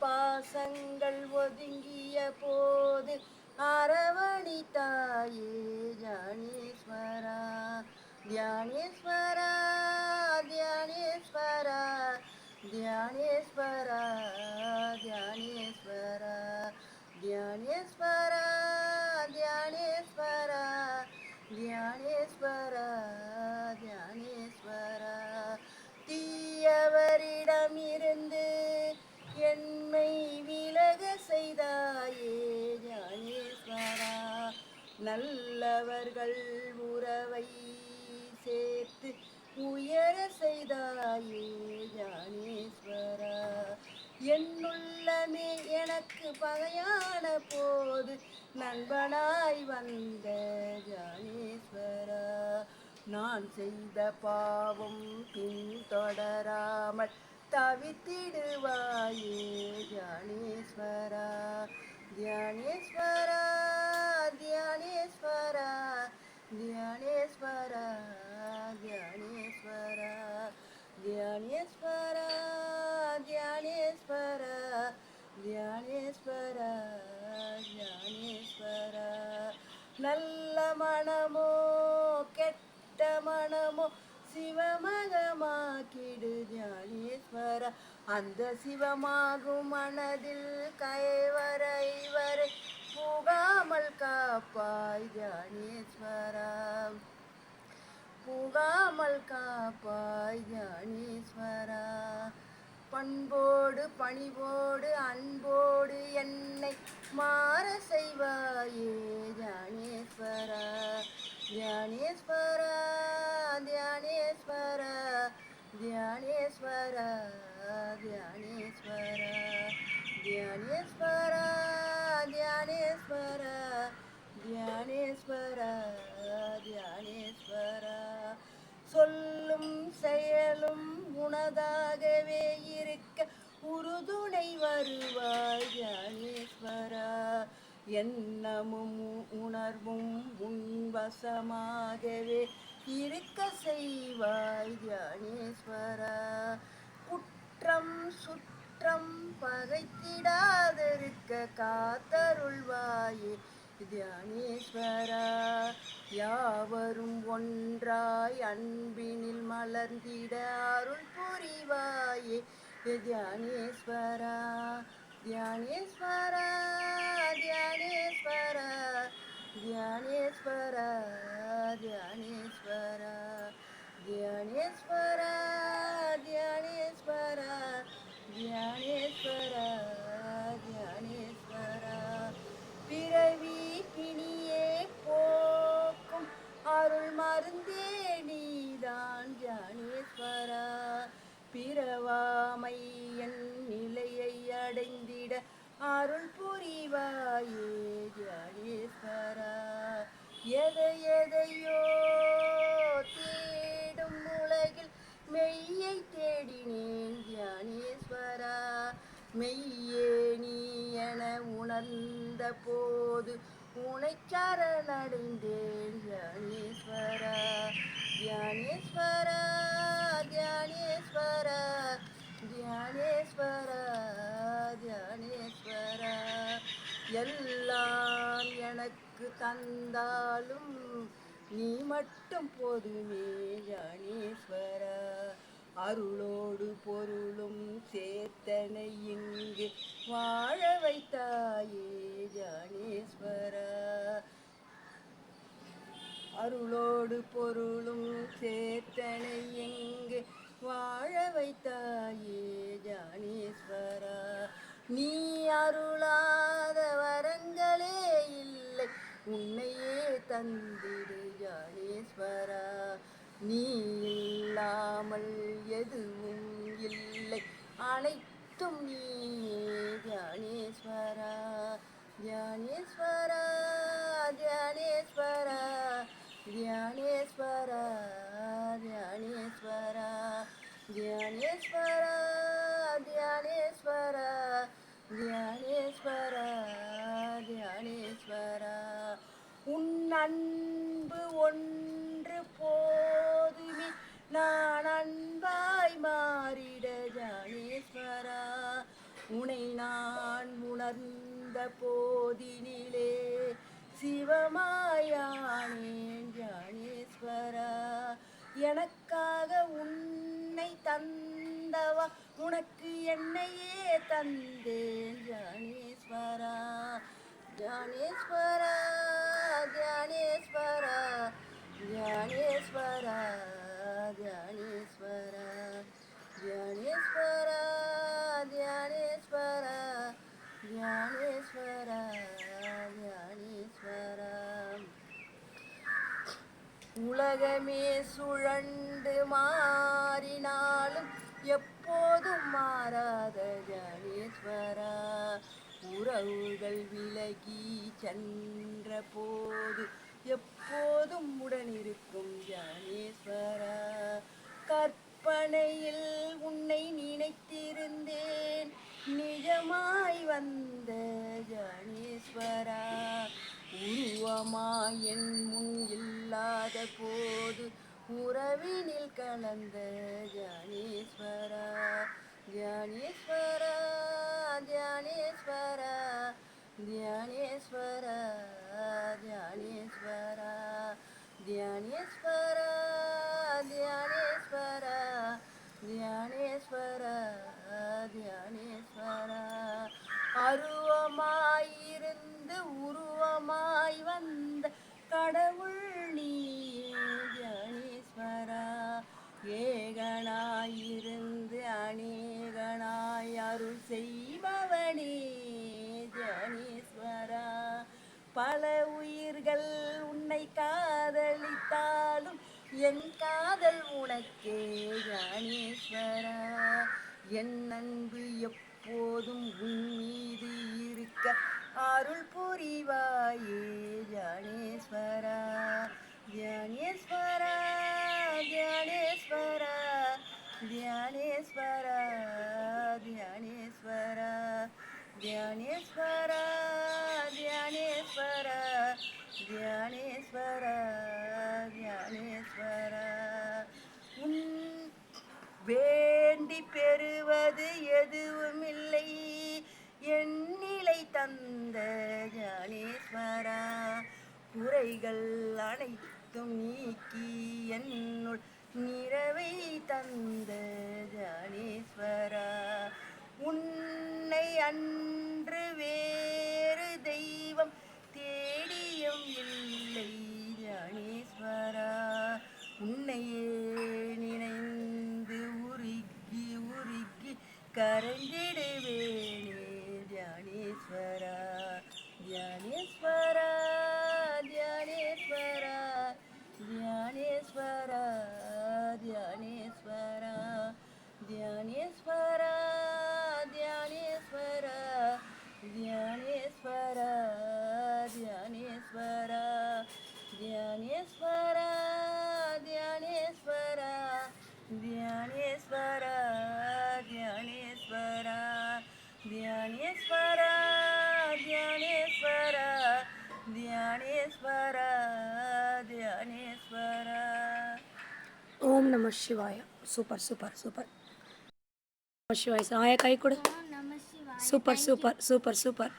பாசங்கள் ஒதுங்கிய போது அரவணி தாயே ஜானேஸ்வரா தியானேஸ்வர நல்லவர்கள் உறவை சேர்த்து உயர செய்தாயே ஞானேஸ்வரா. என்னுள்ளமே எனக்கு பகையான போது நண்பனாய் வந்த ஜானேஸ்வரா நான் செய்த பாவம் பின்தொடராமல் தவித்திடுவாயே ஜானேஸ்வரா ஞானேஸ்வரா. தியானேஸ்வரா தியானேஸ்வரா தியானேஸ்வரா தியானேஸ்வரா தியானேஸ்வரா தியானேஸ்வரா நல்ல மனமோ கெட்ட மனமோ சிவமகமாக்கிடு ஞானேஸ்வர. அந்த சிவமாகும் மனதில் கைவரை வரை புகாமல் காப்பாய் ஞானே காப்பாய் ஞானேஸ்வரா பண்போடு பணிவோடு அன்போடு என்னை மாற செய்வாயே ஞானேஸ்வரா. ஞானேஸ்வரா. எண்ணமும் உணர்வும் உன்வசமாகவே இருக்க செய்வாய் தியானேஸ்வரா. குற்றம் சுற்றம் பகைத்திடாதிருக்க காத்தருள்வாயே தியானேஸ்வரா. யாவரும் ஒன்றாய் அன்பினில் மலர்ந்திட அருள் புரிவாயே தியானேஸ்வரா தியானேஸ்வரா. தியானேஸ்வரா. ಧ್ಯಾನೇಶ್ವರ ಧ್ಯಾನೇಶ್ವರ ಧ್ಯಾನೇಶ್ವರ ಧ್ಯಾನೇಶ್ವರ ಧ್ಯಾನೇಶ್ವರ ಧ್ಯಾನೇಶ್வர பிறவி கிணியே போக்கும் அருள் மருந்தே நீதான் ஞானேஸ்வர. பிறவாமை என் நிலையை அடைந்திட அருள் புரிவாயே. ஜானேஸ்வரா எதை எதையோ தேடும் உலகில் மெய்யை தேடினேன் தியானேஸ்வரா. மெய்யே நீ என உணர்ந்த போது உனை சரணடைந்தேன் தியானேஸ்வரா தியானேஸ்வரா. தியானேஸ்வரா தியானேஸ்வரா தியானேஸ்வரா. எல்லாம் எனக்கு தந்தாலும் நீ மட்டும் போதுமே ஜானேஸ்வரா அருளோடு பொருளும் சேர்த்தனை இங்கு வாழ வைத்தாயே ஜானேஸ்வரா அருளோடு பொருளும் சேர்த்தனை எங்கு வாழ வைத்தாயே ஜானேஸ்வரா நீ அருளா உன்னையே தந்திடு ஜானேஸ்வரா நீ இல்லாமல் எதுவும் இல்லை. அனைத்தும் நீ ஜானேஸ்வரா ஞானேஸ்வரா ஞானேஸ்வரா ஞானேஸ்வரா ஞானேஸ்வரா ஞானேஸ்வரா உணர்ந்த போதினிலே சிவமாயானேன் ஞானேஸ்வரா. எனக்காக உன்னை தந்தவா உனக்கு என்னையே தந்தேன் ஞானேஸ்வரா ஞானேஸ்வரா. ஞானேஸ்வரா. உலகமே சுழண்டு மாறினாலும் எப்போதும் மாறாத ஜானேஸ்வரா உறவுகள் விலகி சென்ற போது எப்போதும் உடனிருக்கும் ஜானேஸ்வரா தந்த ஜானீஸ்வரா ஜானேஸ்வரா தியானேஸ்வரா தியானேஸ்வரா தியானேஸ்வரா தியானேஸ்வரா தியானேஸ்வரா தியானேஸ்வரா தியானேஸ்வரா அருவமாயிருந்து உருவமாய் வந்த கடவுள் ஏகனாயிருந்து அநேகனாய் அருள் செய்பவனே ஜனீஸ்வரா பல உயிர்கள் உன்னை காதலித்தாலும் என் காதல் உனக்கே ஞானேஸ்வரா என் அன்பு எப்போதும் உன் மீது இருக்க அருள் புரிவாயே. ஞானேஸ்வரா ஞானேஸ்வரா ஞானேஸ்வரா ஞானேஸ்வரா. உன் வேண்டி பெறுவது எதுவுமில்லை. என் நிலை தந்த ஞானேஸ்வரா குறைகள் அனைத்தும் நீக்கி என்னுள் நிறவை தந்த ஞானேஸ்வரா. உன் அன்று வேறு தெய்வம் தேடியும் இல்லை ஞானேஸ்வரா. உன்னையே நினைந்து உருகி உருகி கரைந்திடுவேனே నమ శివాయ. Super super super. నమ శివాయ సహాయ కూడా. Super super super super.